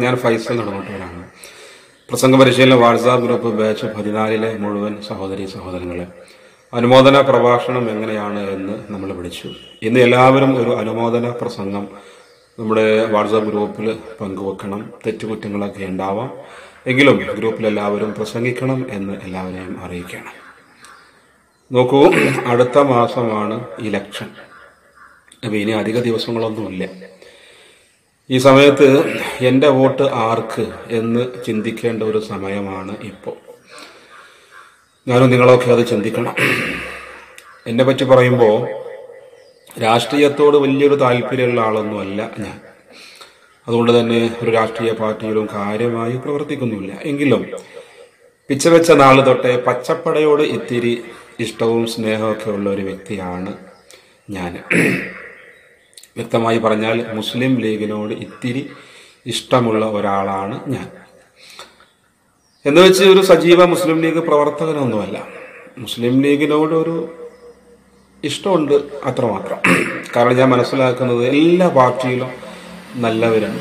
ഞാൻ ഫൈസൽ നെടുമട്ടൂരാണ് പ്രസംഗ പരിശീലന വാട്സാപ്പ് ഗ്രൂപ്പ് ബാച്ച് പതിനാലിലെ മുഴുവൻ സഹോദരി സഹോദരങ്ങളെ. അനുമോദന പ്രഭാഷണം എങ്ങനെയാണ് എന്ന് നമ്മൾ പഠിച്ചു. ഇന്ന് എല്ലാവരും ഒരു അനുമോദന പ്രസംഗം നമ്മുടെ വാട്സാപ്പ് ഗ്രൂപ്പിൽ പങ്കുവെക്കണം. തെറ്റുകുറ്റങ്ങളൊക്കെ ഉണ്ടാവാം. എങ്കിലും ഗ്രൂപ്പിലെല്ലാവരും പ്രസംഗിക്കണം എന്ന് എല്ലാവരെയും അറിയിക്കണം. നോക്കൂ അടുത്ത മാസമാണ് ഇലക്ഷൻ. അപ്പം ഇനി അധിക ദിവസങ്ങളൊന്നുമില്ല. ഈ സമയത്ത് എന്റെ വോട്ട് ആർക്ക് എന്ന് ചിന്തിക്കേണ്ട ഒരു സമയമാണ് ഇപ്പോൾ ഞാനും നിങ്ങളൊക്കെ അത് ചിന്തിക്കണം. എന്നെ പറ്റി പറയുമ്പോൾ രാഷ്ട്രീയത്തോട് വലിയൊരു താല്പര്യമുള്ള ആളൊന്നുമല്ല ഞാൻ. അതുകൊണ്ട് തന്നെ ഒരു രാഷ്ട്രീയ പാർട്ടിയിലും കാര്യമായി പ്രവർത്തിക്കുന്നില്ല എങ്കിലും പിച്ചവെച്ച നാൾ തൊട്ടേ പച്ചപ്പടയോട് ഇത്തിരി ഇഷ്ടവും സ്നേഹമൊക്കെ ഉള്ള ഒരു വ്യക്തിയാണ് ഞാൻ. വ്യക്തമായി പറഞ്ഞാൽ മുസ്ലിം ലീഗിനോട് ഇത്തിരി ഇഷ്ടമുള്ള ഒരാളാണ് ഞാൻ. എന്ന് വെച്ച് ഒരു സജീവ മുസ്ലിം ലീഗ് പ്രവർത്തകനൊന്നുമല്ല. മുസ്ലിം ലീഗിനോട് ഒരു ഇഷ്ടമുണ്ട് അത്രമാത്രം. കാരണം ഞാൻ മനസ്സിലാക്കുന്നത് എല്ലാ പാർട്ടിയിലും നല്ലവരാണ്.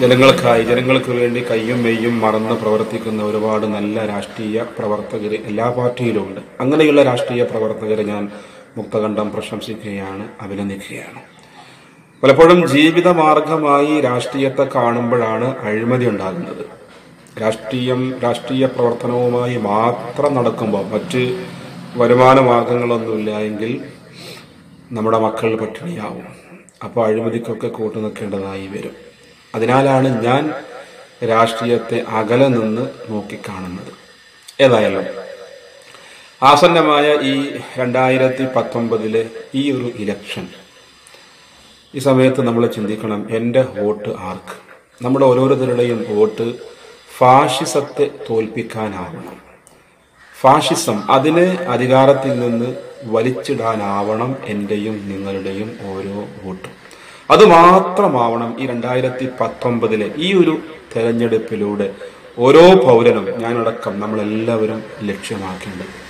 ജനങ്ങൾക്കായി ജനങ്ങൾക്ക് വേണ്ടി കയ്യും മെയ്യും മറന്ന് പ്രവർത്തിക്കുന്ന ഒരുപാട് നല്ല രാഷ്ട്രീയ പ്രവർത്തകർ എല്ലാ പാർട്ടിയിലുമുണ്ട്. അങ്ങനെയുള്ള രാഷ്ട്രീയ പ്രവർത്തകരെ ഞാൻ മുക്തകണ്ഠം പ്രശംസിക്കുകയാണ് അഭിനന്ദിക്കുകയാണ്. പലപ്പോഴും ജീവിത മാർഗമായി രാഷ്ട്രീയത്തെ കാണുമ്പോഴാണ് അഴിമതി ഉണ്ടാകുന്നത്. രാഷ്ട്രീയം രാഷ്ട്രീയ പ്രവർത്തനവുമായി മാത്രം നടക്കുമ്പോൾ മറ്റ് വരുമാന മാർഗങ്ങളൊന്നുമില്ല എങ്കിൽ നമ്മുടെ മക്കൾ പട്ടിണിയാവും. അപ്പോൾ അഴിമതിക്കൊക്കെ കൂട്ടു നിൽക്കേണ്ടതായി വരും. അതിനാലാണ് ഞാൻ രാഷ്ട്രീയത്തെ അകലെ നിന്ന് നോക്കിക്കാണുന്നത്. ഏതായാലും ആസന്നമായ ഈ രണ്ടായിരത്തി പത്തൊമ്പതിലെ ഈ ഒരു ഇലക്ഷൻ ഈ സമയത്ത് നമ്മൾ ചിന്തിക്കണം എന്റെ വോട്ട് ആർക്ക്? നമ്മുടെ ഓരോരുത്തരുടെയും വോട്ട് ഫാഷിസത്തെ തോൽപ്പിക്കാനാവണം. ഫാഷിസം അതിനെ അധികാരത്തിൽ നിന്ന് വലിച്ചിടാനാവണം എന്റെയും നിങ്ങളുടെയും ഓരോ വോട്ടും. അതുമാത്രമാവണം ഈ രണ്ടായിരത്തി പത്തൊമ്പതിലെ ഈ ഒരു തെരഞ്ഞെടുപ്പിലൂടെ ഓരോ പൗരനും ഞാനടക്കം നമ്മളെല്ലാവരും ലക്ഷ്യമാക്കേണ്ടത്.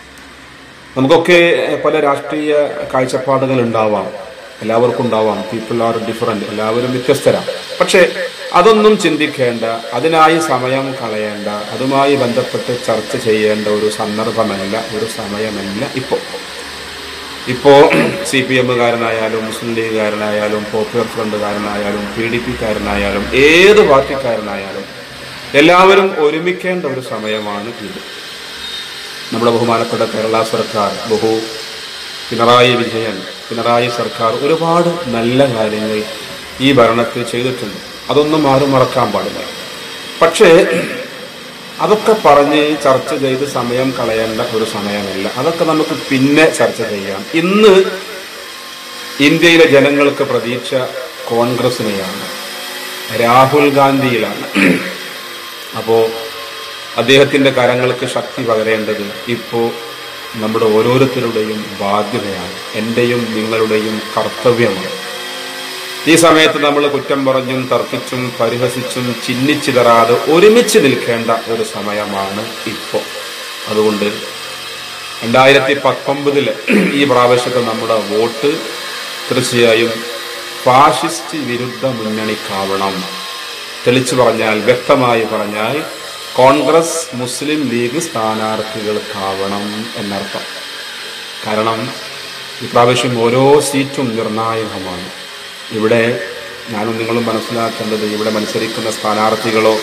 നമുക്കൊക്കെ പല രാഷ്ട്രീയ കാഴ്ചപ്പാടുകൾ ഉണ്ടാവാം എല്ലാവർക്കും ഉണ്ടാവാം. പീപ്പിൾ ആർ ഡിഫറെന്റ് എല്ലാവരും വ്യത്യസ്തരാണ്. പക്ഷേ അതൊന്നും ചിന്തിക്കേണ്ട. അതിനായി സമയം കളയേണ്ട. അതുമായി ബന്ധപ്പെട്ട് ചർച്ച ചെയ്യേണ്ട ഒരു സന്ദർഭമല്ല ഒരു സമയമല്ല ഇപ്പോൾ ഇപ്പോൾ സി പി എമ്മുകാരനായാലും മുസ്ലിം ലീഗുകാരനായാലും പോപ്പുലർ ഫ്രണ്ടുകാരനായാലും പി ഡി പിക്കാരനായാലും ഏത് പാർട്ടിക്കാരനായാലും എല്ലാവരും ഒരുമിക്കേണ്ട ഒരു സമയമാണ് ഇത്. നമ്മുടെ ബഹുമാനപ്പെട്ട കേരള സർക്കാർ ബഹു പിണറായി വിജയൻ പിണറായി സർക്കാർ ഒരുപാട് നല്ല കാര്യങ്ങൾ ഈ ഭരണത്തിൽ ചെയ്തിട്ടുണ്ട്. അതൊന്നും ആരും മറക്കാൻ പാടില്ല. പക്ഷേ അതൊക്കെ പറഞ്ഞ് ചർച്ച ചെയ്ത് സമയം കളയേണ്ട ഒരു സമയമല്ല. അതൊക്കെ നമുക്ക് പിന്നെ ചർച്ച ചെയ്യാം. ഇന്ന് ഇന്ത്യയിലെ ജനങ്ങൾക്ക് പ്രതീക്ഷ കോൺഗ്രസിനെയാണ്. രാഹുൽ ഗാന്ധിയിലാണ്. അപ്പോൾ അദ്ദേഹത്തിന്റെ കരങ്ങൾക്ക് ശക്തി പകരേണ്ടത് ഇപ്പോൾ നമ്മുടെ ഓരോരുത്തരുടെയും ബാധ്യതയാണ്. എന്റെയും നിങ്ങളുടെയും കർത്തവ്യമാണ്. ഈ സമയത്ത് നമ്മൾ കുറ്റം പറഞ്ഞും തർക്കിച്ചും പരിഹസിച്ചും ചിന്നിച്ചിതറാതെ ഒരുമിച്ച് നിൽക്കേണ്ട ഒരു സമയമാണ് ഇപ്പോൾ അതുകൊണ്ട് രണ്ടായിരത്തി പത്തൊമ്പതിൽ ഈ പ്രാവശ്യത്തെ നമ്മുടെ വോട്ട് തീർച്ചയായും ഫാഷിസ്റ്റ് വിരുദ്ധ മുന്നണിക്കാവണം. തെളിച്ചു പറഞ്ഞാൽ വ്യക്തമായി പറഞ്ഞാൽ കോൺഗ്രസ് മുസ്ലിം ലീഗ് സ്ഥാനാർത്ഥികൾക്കാവണം എന്നർത്ഥം. കാരണം ഇപ്രാവശ്യം ഓരോ സീറ്റും നിർണായകമാണ്. ഇവിടെ ഞാനും നിങ്ങളും മനസ്സിലാക്കേണ്ടത് ഇവിടെ മത്സരിക്കുന്ന സ്ഥാനാർത്ഥികളോ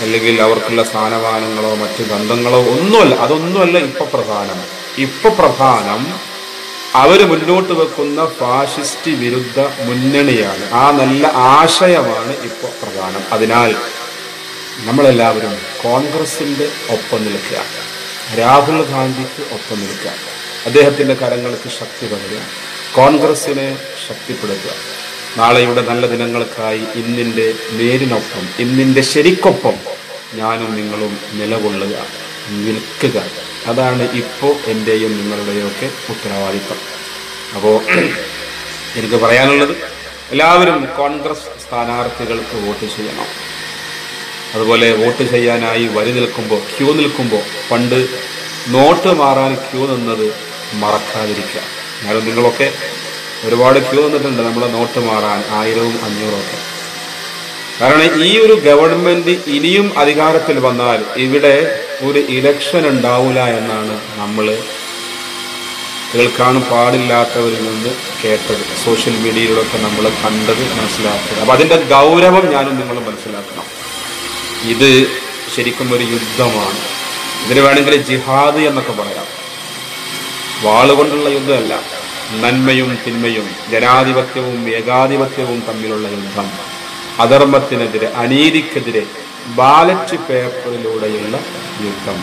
അല്ലെങ്കിൽ അവർക്കുള്ള സ്ഥാനമാനങ്ങളോ മറ്റ് ബന്ധങ്ങളോ ഒന്നുമല്ല അതൊന്നുമല്ല ഇപ്പൊ പ്രധാനം. ഇപ്പൊ പ്രധാനം അവർ മുന്നോട്ട് വെക്കുന്ന ഫാഷിസ്റ്റ് വിരുദ്ധ മുന്നണിയാണ്. ആ നല്ല ആശയമാണ് ഇപ്പോൾ പ്രധാനം. അതിനാൽ നമ്മളെല്ലാവരും കോൺഗ്രസിന്റെ ഒപ്പം നിൽക്കുക. രാഹുൽ ഗാന്ധിക്ക് ഒപ്പം നിൽക്കുക. അദ്ദേഹത്തിന്റെ കരങ്ങൾക്ക് ശക്തി പകരുക. കോൺഗ്രസിനെ ശക്തിപ്പെടുത്തുക. നാളെയുടെ നല്ല ദിനങ്ങൾക്കായി ഇന്നിന്റെ നേരിനൊപ്പം ഇന്നിന്റെ ശരിക്കൊപ്പം ഞാനും നിങ്ങളും നിലകൊള്ളുക നിൽക്കുക. അതാണ് ഇപ്പോൾ എന്റെയും നിങ്ങളുടെയൊക്കെ ഉത്തരവാദിത്വം അപ്പോൾ എനിക്ക് പറയാനുള്ളത് എല്ലാവരും കോൺഗ്രസ് സ്ഥാനാർത്ഥികൾക്ക് വോട്ട് ചെയ്യണം. അതുപോലെ വോട്ട് ചെയ്യാനായി വരി നിൽക്കുമ്പോൾ ക്യൂ നിൽക്കുമ്പോൾ പണ്ട് നോട്ട് മാറാൻ ക്യൂ നിന്നത് മറക്കാതിരിക്കുക. എന്നാലും നിങ്ങളൊക്കെ ഒരുപാട് ക്യൂ നിന്നിട്ടുണ്ട് നമ്മളെ നോട്ട് മാറാൻ ആയിരവും അഞ്ഞൂറും ഒക്കെ. കാരണം ഈ ഒരു ഗവൺമെന്റ് ഇനിയും അധികാരത്തിൽ വന്നാൽ ഇവിടെ ഒരു ഇലക്ഷൻ ഉണ്ടാവില്ല എന്നാണ് നമ്മൾ കേൾക്കാനും പാടില്ലാത്തവരിൽ നിന്ന് കേട്ടത്. സോഷ്യൽ മീഡിയയിലൂടെ നമ്മൾ കണ്ടത് മനസ്സിലാക്കിയത് അപ്പം അതിന്റെ ഗൗരവം ഞാനും നിങ്ങളും മനസ്സിലാക്കണം. ഇത് ശരിക്കും ഒരു യുദ്ധമാണ്. ഇതിന് വേണമെങ്കിൽ ജിഹാദ് എന്നൊക്കെ പറയാം. വാളുകൊണ്ടുള്ള യുദ്ധമല്ല നന്മയും തിന്മയും ജനാധിപത്യവും ഏകാധിപത്യവും തമ്മിലുള്ള യുദ്ധം. അധർമ്മത്തിനെതിരെ അനീതിക്കെതിരെ ബാലറ്റ് പേപ്പറിലൂടെയുള്ള യുദ്ധം.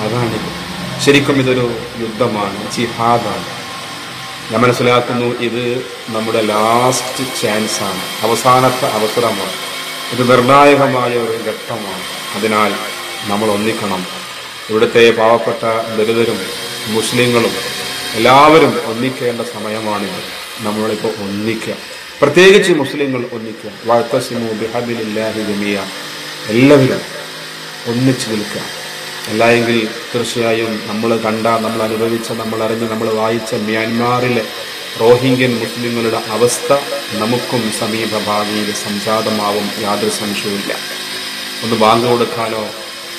അതാണിത് ശരിക്കും ഇതൊരു യുദ്ധമാണ് ജിഹാദാണ്. ഞാൻ മനസ്സിലാക്കുന്നു ഇത് നമ്മുടെ ലാസ്റ്റ് ചാൻസാണ് അവസാനത്തെ അവസരമാണ്. ഇത് നിർണായകമായ ഒരു ഘട്ടമാണ്. അതിനാൽ നമ്മൾ ഒന്നിക്കണം. ഇവിടുത്തെ പാവപ്പെട്ട ദരിദ്രരും മുസ്ലിങ്ങളും എല്ലാവരും ഒന്നിക്കേണ്ട സമയമാണിത്. നമ്മളിപ്പോൾ ഒന്നിക്കുക. പ്രത്യേകിച്ച് മുസ്ലിങ്ങൾ ഒന്നിക്കുക. വാഴ്ത്തസിമു ബിഹബിലില്ലാഹി ജമിയ എല്ലാവരും ഒന്നിച്ചു നിൽക്കുക. അല്ല എങ്കിൽ തീർച്ചയായും നമ്മൾ കണ്ട നമ്മൾ അനുഭവിച്ച നമ്മൾ അറിഞ്ഞ് നമ്മൾ വായിച്ച മ്യാൻമാറിലെ റോഹിംഗ്യൻ മുസ്ലിങ്ങളുടെ അവസ്ഥ നമുക്കും സമീപ ഭാവിയിൽ സംജാതമാവും യാതൊരു സംശയവുമില്ല. ഒന്ന് ബാങ്ക് കൊടുക്കാനോ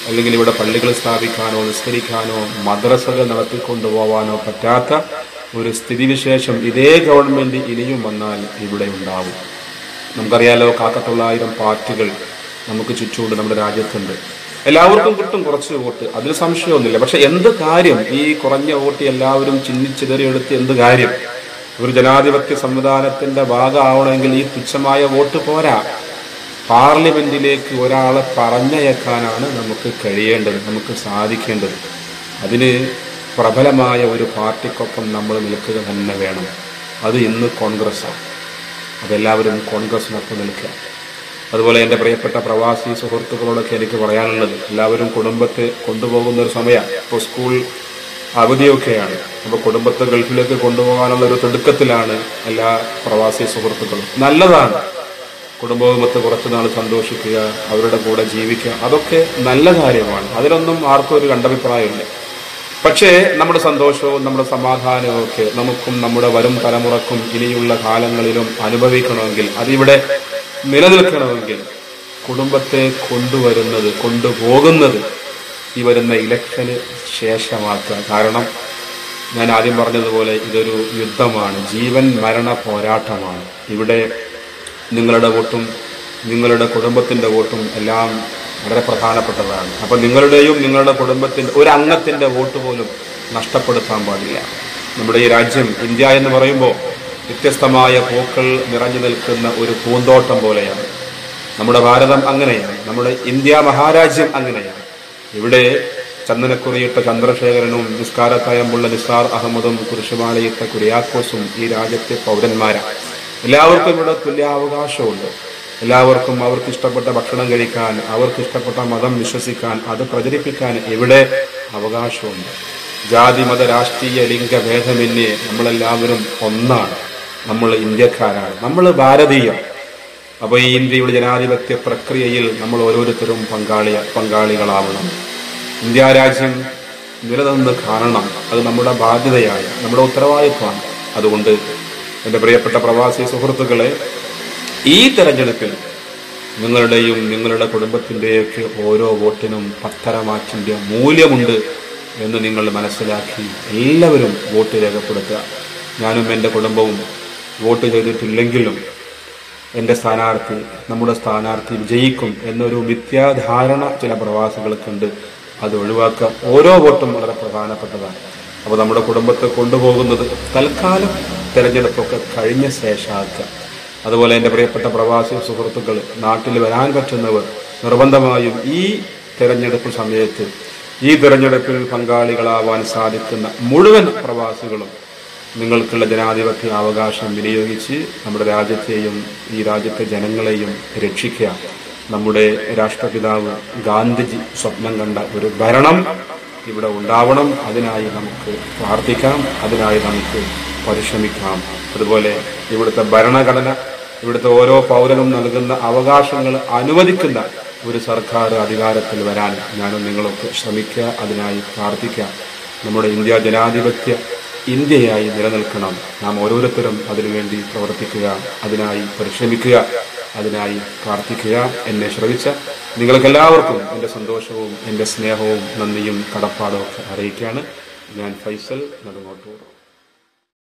അല്ലെങ്കിൽ ഇവിടെ പള്ളികൾ സ്ഥാപിക്കാനോ നിസ്കരിക്കാനോ മദ്രസകൾ നടത്തിക്കൊണ്ടുപോകാനോ പറ്റാത്ത ഒരു സ്ഥിതിവിശേഷം ഇതേ ഗവൺമെന്റ് ഇനിയും വന്നാൽ ഇവിടെ ഉണ്ടാവും. നമുക്കറിയാലോ കാക്കത്തൊള്ളായിരം പാർട്ടികൾ നമുക്ക് ചുറ്റുമുണ്ട് നമ്മുടെ രാജ്യത്തുണ്ട്. എല്ലാവർക്കും കിട്ടും കുറച്ച് വോട്ട് അതിൽ സംശയമൊന്നുമില്ല. പക്ഷെ എന്ത് കാര്യം? ഈ കുറഞ്ഞ വോട്ട് എല്ലാവരും ചിന്നിച്ചിതറിയെടുത്ത് എന്ത് കാര്യം? ഒരു ജനാധിപത്യ സംവിധാനത്തിന്റെ ഭാഗമാവണമെങ്കിൽ ഈ തുച്ഛമായ വോട്ട് പോരാ. പാർലമെന്റിലേക്ക് ഒരാളെ പറഞ്ഞയക്കാനാണ് നമുക്ക് കഴിയേണ്ടത് നമുക്ക് സാധിക്കേണ്ടത്. അതിന് പ്രബലമായ ഒരു പാർട്ടിക്കൊപ്പം നമ്മൾ നിൽക്കുക തന്നെ വേണം. അത് ഇന്ന് കോൺഗ്രസ്സാണ്. അതെല്ലാവരും കോൺഗ്രസിനൊപ്പം നിൽക്കുക. അതുപോലെ എന്റെ പ്രിയപ്പെട്ട പ്രവാസി സുഹൃത്തുക്കളോടൊക്കെ എനിക്ക് പറയാനുള്ളത് എല്ലാവരും കുടുംബത്തെ കൊണ്ടുപോകുന്ന ഒരു സമയം ഇപ്പോൾ സ്കൂൾ അവധിയൊക്കെയാണ്. അപ്പോൾ കുടുംബത്തെ ഗൾഫിലേക്ക് കൊണ്ടുപോകാനുള്ള ഒരു തിടുക്കത്തിലാണ് എല്ലാ പ്രവാസി സുഹൃത്തുക്കളും. നല്ലതാണ്. കുടുംബവുമൊത്ത് കുറച്ചു നാൾ സന്തോഷിക്കുക അവരുടെ കൂടെ ജീവിക്കുക അതൊക്കെ നല്ല കാര്യമാണ്. അതിലൊന്നും ആർക്കും ഒരു കണ്ടഭിപ്രായമില്ല. പക്ഷേ നമ്മുടെ സന്തോഷവും നമ്മുടെ സമാധാനവും ഒക്കെ നമുക്കും നമ്മുടെ വരും തലമുറക്കും ഇനിയുള്ള കാലങ്ങളിലും അനുഭവിക്കണമെങ്കിൽ അതിവിടെ നിലനിൽക്കണമെങ്കിൽ കുടുംബത്തെ കൊണ്ടുവരുന്നത് കൊണ്ടുപോകുന്നത് ഈ വരുന്ന ഇലക്ഷന് ശേഷമാക്കുക കാരണം ഞാൻ ആദ്യം പറഞ്ഞതുപോലെ ഇതൊരു യുദ്ധമാണ്. ജീവൻ മരണ പോരാട്ടമാണ്. ഇവിടെ നിങ്ങളുടെ വോട്ടും നിങ്ങളുടെ കുടുംബത്തിന്റെ വോട്ടും എല്ലാം വളരെ പ്രധാനപ്പെട്ടതാണ്. അപ്പോൾ നിങ്ങളുടെയും നിങ്ങളുടെ കുടുംബത്തിന്റെ ഒരു അംഗത്തിന്റെ വോട്ട് പോലും നഷ്ടപ്പെടുത്താൻ പാടില്ല. നമ്മുടെ ഈ രാജ്യം ഇന്ത്യ എന്ന് പറയുമ്പോൾ വ്യത്യസ്തമായ പൂക്കൾ നിറഞ്ഞു നിൽക്കുന്ന ഒരു പൂന്തോട്ടം പോലെയാണ്. നമ്മുടെ ഭാരതം അങ്ങനെയാണ്. നമ്മുടെ ഇന്ത്യ മഹാരാജ്യം അങ്ങനെയാണ്. ഇവിടെ ചന്ദനക്കുറിയിട്ട ചന്ദ്രശേഖരനും നിസ്കാരത്തായമ്പുള്ള നിസാർ അഹമ്മദും കുരിശുമാലയിട്ട കുര്യാക്കോസും ഈ രാജ്യത്തെ പൗരന്മാരാണ്. എല്ലാവർക്കും ഇവിടെ തുല്യാവകാശമുണ്ട്. എല്ലാവർക്കും അവർക്ക് ഇഷ്ടപ്പെട്ട ഭക്ഷണം കഴിക്കാൻ അവർക്ക് ഇഷ്ടപ്പെട്ട മതം വിശ്വസിക്കാൻ അത് പ്രചരിപ്പിക്കാൻ ഇവിടെ അവകാശമുണ്ട്. ജാതി മത രാഷ്ട്രീയ ലിംഗ ഭേദമന്യേ നമ്മളെല്ലാവരും ഒന്നാണ്. നമ്മൾ ഇന്ത്യക്കാരാണ്. നമ്മൾ ഭാരതീയർ. അപ്പോൾ ഈ ഇന്ത്യയുടെ ജനാധിപത്യ പ്രക്രിയയിൽ നമ്മൾ ഓരോരുത്തരും പങ്കാളിയ പങ്കാളികളാവണം. ഇന്ത്യ രാജ്യം നിലനിന്ന് കാണണം. അത് നമ്മുടെ ബാധ്യതയായ നമ്മുടെ ഉത്തരവാദിത്വമാണ്. അതുകൊണ്ട് എന്റെ പ്രിയപ്പെട്ട പ്രവാസി സുഹൃത്തുക്കളെ ഈ തെരഞ്ഞെടുപ്പിൽ നിങ്ങളുടെയും നിങ്ങളുടെ കുടുംബത്തിന്റെയൊക്കെ ഓരോ വോട്ടിനും പത്തരമാറ്റിന്റെ മൂല്യമുണ്ട് എന്ന് നിങ്ങൾ മനസ്സിലാക്കി എല്ലാവരും വോട്ട് രേഖപ്പെടുത്തുക. ഞാനും എന്റെ കുടുംബവും വോട്ട് ചെയ്തിട്ടില്ലെങ്കിലും എന്റെ സ്ഥാനാർത്ഥി നമ്മുടെ സ്ഥാനാർത്ഥി വിജയിക്കും എന്നൊരു മിഥ്യാധാരണ ചില പ്രവാസികൾക്കുണ്ട്. അത് ഒഴിവാക്കുക ഓരോ വോട്ടും വളരെ പ്രധാനപ്പെട്ടതാണ്. അപ്പോൾ നമ്മുടെ കുടുംബത്തെ കൊണ്ടുപോകുന്നത് തൽക്കാലം തിരഞ്ഞെടുപ്പൊക്കെ കഴിഞ്ഞ ശേഷമാക്കുക. അതുപോലെ എന്റെ പ്രിയപ്പെട്ട പ്രവാസി സുഹൃത്തുക്കൾ നാട്ടിൽ വരാൻ പറ്റുന്നവർ നിർബന്ധമായും ഈ തിരഞ്ഞെടുപ്പ് സമയത്ത് ഈ തിരഞ്ഞെടുപ്പിൽ പങ്കാളികളാവാൻ സാധിക്കുന്ന മുഴുവൻ പ്രവാസികളും നിങ്ങൾക്കുള്ള ജനാധിപത്യ അവകാശം വിനിയോഗിച്ച് നമ്മുടെ രാജ്യത്തെയും ഈ രാജ്യത്തെ ജനങ്ങളെയും രക്ഷിക്കുക. നമ്മുടെ രാഷ്ട്രപിതാവ് ഗാന്ധിജി സ്വപ്നം കണ്ട ഒരു ഭരണം ഇവിടെ ഉണ്ടാവണം. അതിനായി നമുക്ക് പ്രാർത്ഥിക്കാം. അതിനായി നമുക്ക് പരിശ്രമിക്കാം. അതുപോലെ ഇവിടുത്തെ ഭരണഘടന ഇവിടുത്തെ ഓരോ പൗരനും നൽകുന്ന അവകാശങ്ങൾ അനുവദിക്കുന്ന ഒരു സർക്കാർ അധികാരത്തിൽ വരാൻ ഞാനും നിങ്ങളൊക്കെ ശ്രമിക്കുക. അതിനായി പ്രാർത്ഥിക്കുക. നമ്മുടെ ഇന്ത്യ ജനാധിപത്യ ഇന്ത്യയായി നിലനിൽക്കണം. നാം ഓരോരുത്തരും അതിനുവേണ്ടി പ്രവർത്തിക്കുക അതിനായി പരിശ്രമിക്കുക അതിനായി പ്രാർത്ഥിക്കുക. എന്നെ ശ്രവിച്ച നിങ്ങൾക്കെല്ലാവർക്കും എന്റെ സന്തോഷവും എന്റെ സ്നേഹവും നന്ദിയും കടപ്പാടും ഒക്കെ അറിയിക്കുകയാണ്. ഞാൻ ഫൈസൽ നെടുങ്ങോട്ടൂർ.